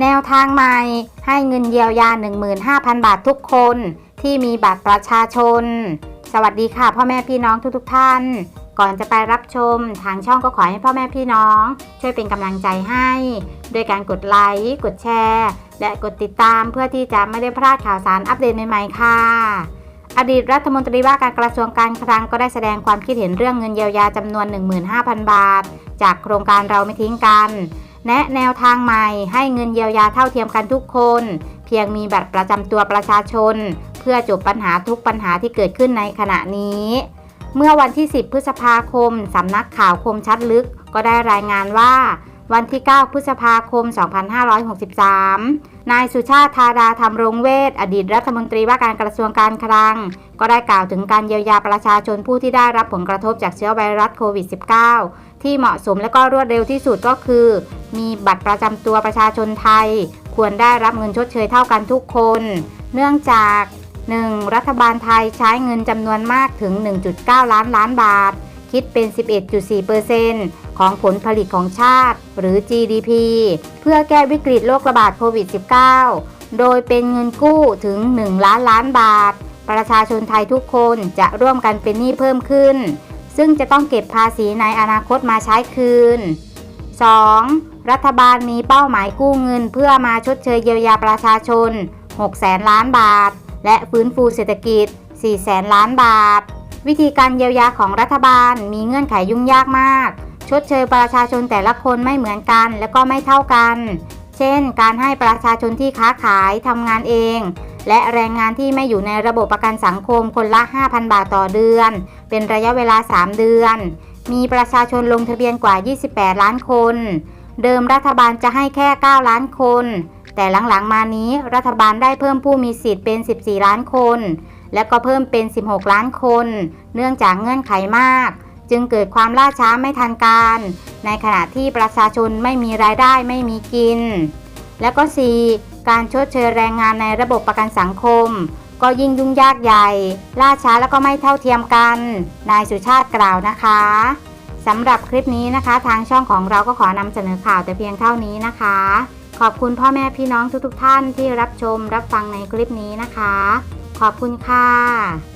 แนวทางใหม่ให้เงินเยียวยา 15,000 บาททุกคนที่มีบัตรประชาชน สวัสดีค่ะ พ่อแม่พี่น้องทุกๆท่าน ก่อนจะไปรับชมทางช่องก็ขอให้พ่อแม่พี่น้อง ช่วยเป็นกำลังใจให้ โดยการกดไลค์กดแชร์ และกดติดตามเพื่อที่จะไม่ได้พลาดข่าวสารอัปเดตใหม่ๆค่ะ อดีตรัฐมนตรีว่าการกระทรวงการคลังก็ได้แสดงความคิดเห็นเรื่องเงินเยียวยาจำนวน 15,000 บาท จากโครงการเราไม่ทิ้งกัน แนะแนวทางใหม่ให้เงินเยียวยาเท่าเทียมกันทุกคน เพียงมีบัตรประจำตัวประชาชน เพื่อจบปัญหาทุกปัญหาที่เกิดขึ้นในขณะนี้ เมื่อวันที่ 10 พฤษภาคม สำนักข่าวคมชัดลึก ก็ได้รายงานว่า วันที่ 9 พฤษภาคม 2563 นายสุชาติธาดาธรรมรงเวชอดีตรัฐมนตรีว่าการกระทรวงการคลัง ก็ได้กล่าวถึงการเยียวยาประชาชนผู้ที่ได้รับผลกระทบจากเชื้อไวรัสโควิด -19 ที่เหมาะสมและก็รวดเร็วที่สุดก็คือ มีบัตรประจำตัวประชาชนไทย ควรได้รับเงินชดเชยเท่ากันทุกคน เนื่องจาก 1. รัฐบาลไทยใช้เงินจำนวนมากถึง 1.9 ล้านล้านบาท คิดเป็น 11.4%ของผลผลิตของชาติ หรือ GDP เพื่อแก้วิกฤตโรคระบาดโควิด -19 โดยเป็นเงินกู้ถึง 1 ล้านล้านบาท ประชาชนไทยทุกคนจะร่วมกันเป็นหนี้เพิ่มขึ้น ซึ่งจะต้องเก็บภาษีในอนาคตมาใช้คืน 2. รัฐบาลมีเป้าหมายกู้เงินเพื่อมาชดเชยเยียวยาประชาชน 6 แสนล้านบาท และฟื้นฟูเศรษฐกิจ 4 แสนล้านบาท วิธีการเยียวยาของรัฐบาลมีเงื่อนไขยุ่งยากมาก ชดเชยประชาชนแต่ละคนไม่เหมือนกันและก็ไม่เท่ากัน เช่น การให้ประชาชนที่ค้าขายทำงานเอง และแรงงานที่ไม่อยู่ในระบบประกันสังคมคนละ 5,000 บาทต่อเดือน เป็นระยะเวลา 3 เดือน มีประชาชนลงทะเบียนกว่า 28 ล้านคน เดิมรัฐบาลจะให้แค่ 9 ล้านคน แต่หลังๆมานี้รัฐบาลได้เพิ่มผู้มีสิทธิ์เป็น 14 ล้านคน และก็เพิ่มเป็น 16 ล้านคน เนื่องจากเงื่อนไขมาก จึงเกิดความล่าช้าไม่ทันการ ในขณะที่ประชาชนไม่มีรายได้ไม่มีกิน และก็ 4. การชดเชยแรงงานในระบบประกันสังคม ก็ยิ่งยุ่งยากใหญ่ ล่าช้าแล้วก็ไม่เท่าเทียมกัน นายสุชาติกล่าวนะคะสำหรับคลิปนี้นะคะ ทางช่องของเราก็ขอนำเสนอข่าวแต่เพียงเท่านี้นะคะ ขอบคุณพ่อแม่พี่น้องทุกๆท่านที่รับชมรับฟังในคลิปนี้นะคะ ขอบคุณค่ะ